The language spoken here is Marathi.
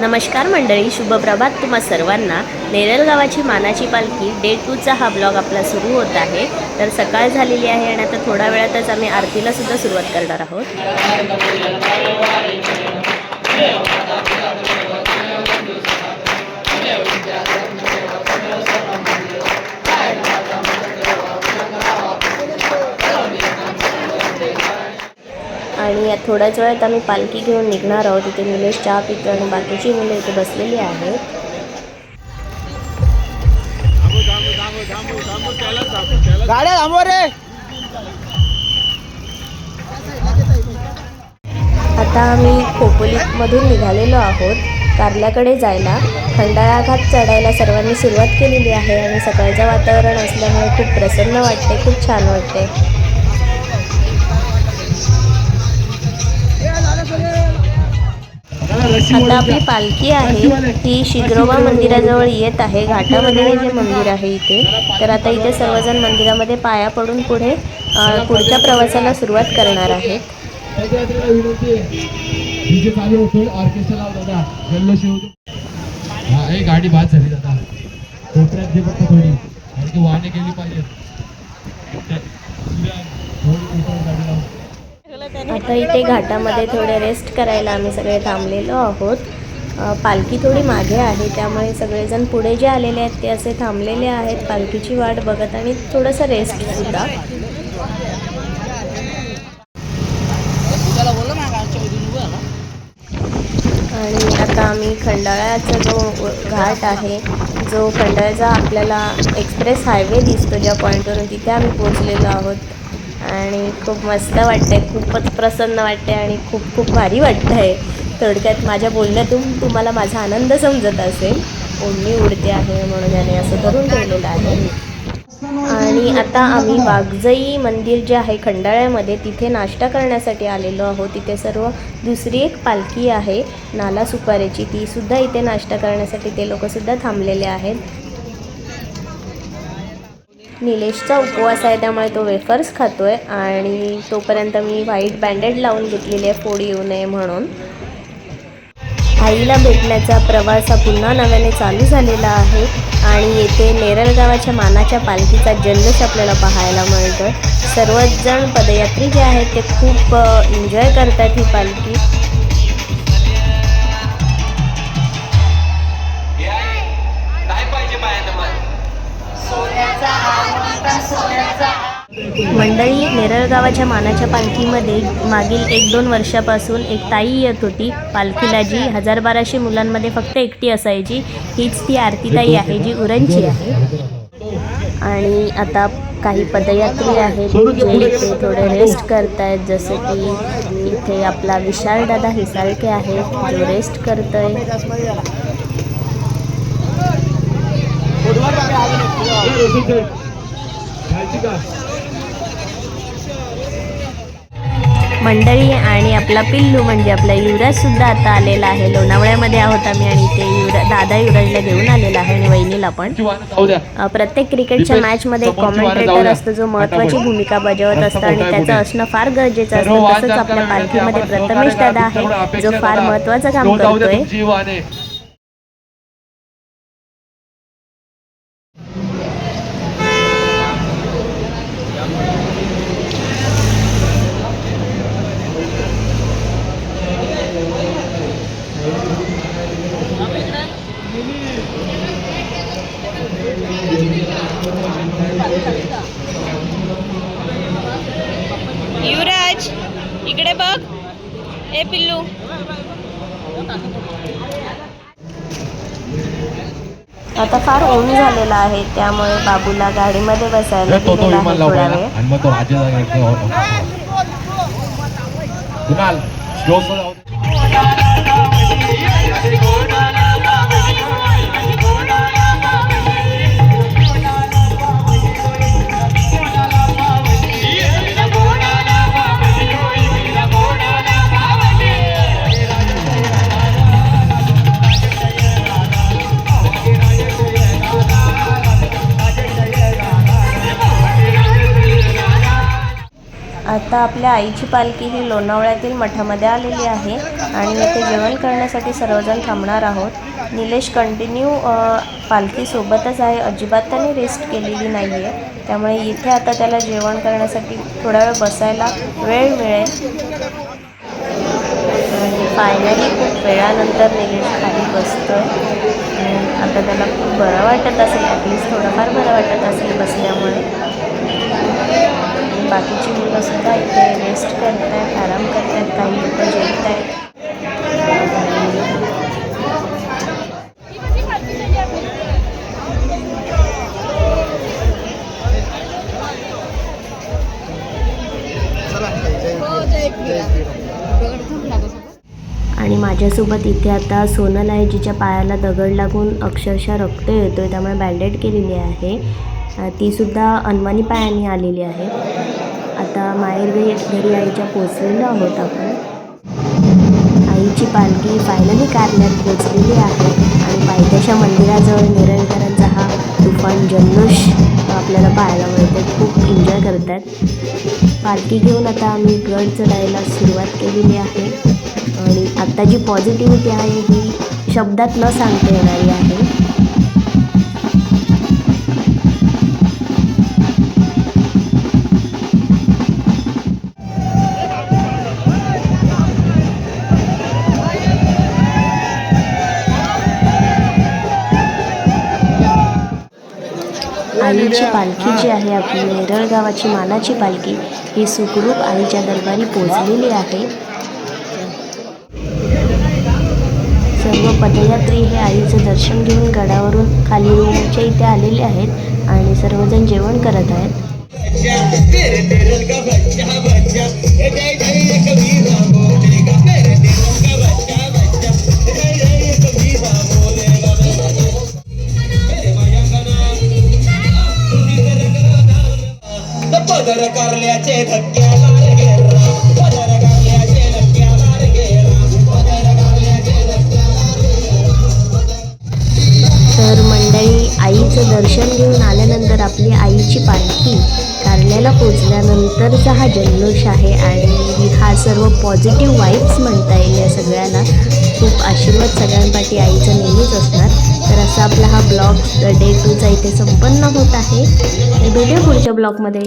नमस्कार मंडळी शुभप्रभात तुम्हा सर्वांना. नेरल गावाची मानाची पालखी डे टूचा हा ब्लॉग आपला सुरू होत आहे. तर सकाळ झालेली आहे आणि आता थोड्या वेळातच आम्ही आरतीला सुद्धा सुरुवात करणार आहोत. आणि या थोड्याच वेळात आम्ही पालखी घेऊन निघणार आहोत. इथे निलेश चहा पितो आणि बाकीची मुलं इथे बसलेली आहेत. गाड्या थांबव रे. आता आम्ही खोपोलीमधून निघालेलो आहोत. कारल्याकडे जायला. खंडाळा घाट चढायला सर्वांनी सुरुवात केलेली आहे आणि सकाळचं वातावरण असल्यामुळे खूप प्रसन्न वाटते खूप छान वाटते. आता आपली पालखी आहे. ती शिग्रोबा मंदिराजवळ येत आहे. घाटामध्ये हे जे. मंदिर आहे इथे तर आता इथे सर्वजण मंदिरामध्ये पाया पडून पुढे पुढच्या प्रवासाला सुरुवात करणार आहेत. गाडी बाद झाली दादा. कोपऱ्यात दे फक्त थोडी कारण की वाहने गेली पाहिजे थोडी कोपऱ्यात गाडी लाव आता इथे घाटामध्ये थोडे रेस्ट करायला आम्ही सगळे थांबलेलो आहोत. पालखी थोडी मागे आहे त्यामुळे सगळेजण पुढे जे आलेले आहेत ते असे थांबलेले आहेत. पालखीची वाट बघत आणि थोडंसं रेस्ट सुद्धा. आणि आता आम्ही खंडाळ्याचा जो घाट आहे जो खंडाळ्याचा आपल्याला एक्सप्रेस हायवे दिसतो ज्या पॉईंटवरून तिथे आम्ही पोहोचलेलो आहोत. आणि खूप मस्त वाटतंय खूपच प्रसन्न वाटते आणि खूप खूप भारी वाटतं आहे थोडक्यात माझ्या बोलण्यातून तुम्हाला माझा आनंद समजत असेल. ओढणी उडते आहे म्हणून याने असं करून ठेवलेलं आहे. आणि आता आम्ही वाघजई मंदिर जे आहे खंडाळ्यामध्ये तिथे नाश्ता करण्यासाठी आलेलो आहोत. तिथे सर्व दुसरी एक पालखी आहे नाला सुपाऱ्याची. ती सुद्धा इथे नाश्ता करण्यासाठी ते लोकसुद्धा थांबलेले आहेत. निलेशचा उपवास आहे त्यामुळे तो वेफर्स खातो आहे आणि तोपर्यंत मी व्हाईट बँडेड लावून घेतलेली आहे फोड येऊ नये म्हणून. आईला भेटण्याचा प्रवास हा पुन्हा नव्याने चालू झालेला आहे आणि येथे नेरळ गावाच्या मानाच्या पालखीचा जल्लोष आपल्याला पाहायला मिळतो सर्वच जण पदयात्री जे आहेत ते खूप एन्जॉय करतात ही पालखी. मंडळी नेरळ गावाच्या मानाच्या पालखीमध्ये मागील एक दोन वर्षापासून एक ताई येत होती. पालखीला जी हजार बाराशे मुलांमध्ये फक्त एकटी असायची. हीच ती आरती ताई आहे जी उरणची आहे. आणि आता काही पदयात्री आहेत. जे इथे थोडे रेस्ट करतायत जसं की इथे आपला विशाल दादा हिसाळके आहे जो रेस्ट करतोय. आहे मंडळी आणि आपला पिल्लू म्हणजे आपला युवराज सुद्धा आता आलेला आहे लोणावळ्यामध्ये आहोत आम्ही आणि इथे युवरा दादा युवराजला घेऊन आलेला आहे आणि वहिनीला पण प्रत्येक क्रिकेटच्या मॅचमध्ये कॉमेंटेटर. असतो जो महत्त्वाची फटाफट. भूमिका बजावत असतो आणि त्याचं. असणं फार गरजेचं असतं तसंच आपल्या पालखीमध्ये प्रथमेश दादा आहे जो फार दादा. महत्त्वाचं काम करतोय युवराज इकडे बघ. ए पिल्लू. आता फार ऊन झालेला आहे त्यामुळे बाबूला गाडीमध्ये बसायला तो तो दिलेला विमान आहे थोडा. वेळ. स्लो आता आपल्या आईची पालखी ही लोणावळ्यातील मठामध्ये आलेली आहे आणि इथे जेवण करण्यासाठी सर्वजण थांबणार आहोत. निलेश कंटिन्यू पालखीसोबतच आहे. अजिबात त्याने रेस्ट केलेली नाही आहे त्यामुळे इथे आता त्याला जेवण करण्यासाठी थोडा वेळ बसायला वेळ मिळेल. आणि फायनली खूप वेळानंतर निलेश खाली बसतो आता त्याला खूप बरं वाटत असेल. ॲटलीस्ट थोडंफार बरं वाटत असेल बसल्यामुळे. बाकीची मुलंसुद्धा इथे रेस्ट करत आहेत आराम करत आहेत काही लोक जेवत आहेत आणि माझ्यासोबत इथे आता सोनल आहे जिच्या पायाला दगड लागून अक्षरशः रक्त येतो आहे त्यामुळे बँडेड केलेली आहे. तीसुद्धा अनवाणी पायाने आलेली आहे. आता माहेर घरी आईच्या पोचलेलो आहोत आपण. आईची पालखी फायनली कारण्यात पोचलेली आहे आणि पायथ्याच्या मंदिराजवळ निरंकरांचा हा तुफान जल्लोष आपल्याला पाहायला मिळतो खूप एन्जॉय करतात. पालखी घेऊन आता आम्ही गड चढायला सुरुवात केलेली आहे. आणि आत्ता जी पॉझिटिव्हिटी आहे ही शब्दात न सांगता येणारी आहे. आईची पालखी जी आहे आपली नेरळ गावाची मानाची पालखी ही सुखरूप आईच्या दरबारी पोचलेली आहे. सर्व पदयात्री हे आईचं दर्शन घेऊन गडावरून खाली रूमच्या इथे आलेले आहेत आणि सर्वजण जेवण करत आहेत. मंडळी दर्शन घेऊन आल्यानंतर आपली आईची पालखी कारल्याला पोचल्यानंतरचा हा जल्लोष आहे आणि हा सर्व पॉझिटिव्ह वाईब्स म्हणता येईल या सगळ्यांना. खूप आशीर्वाद सगळ्यांपाठी आईचा नेहमीच असणार. तर असा आपला हा ब्लॉग डे टूचा इथे संपन्न होत आहे. भेटूया पुढच्या ब्लॉगमध्ये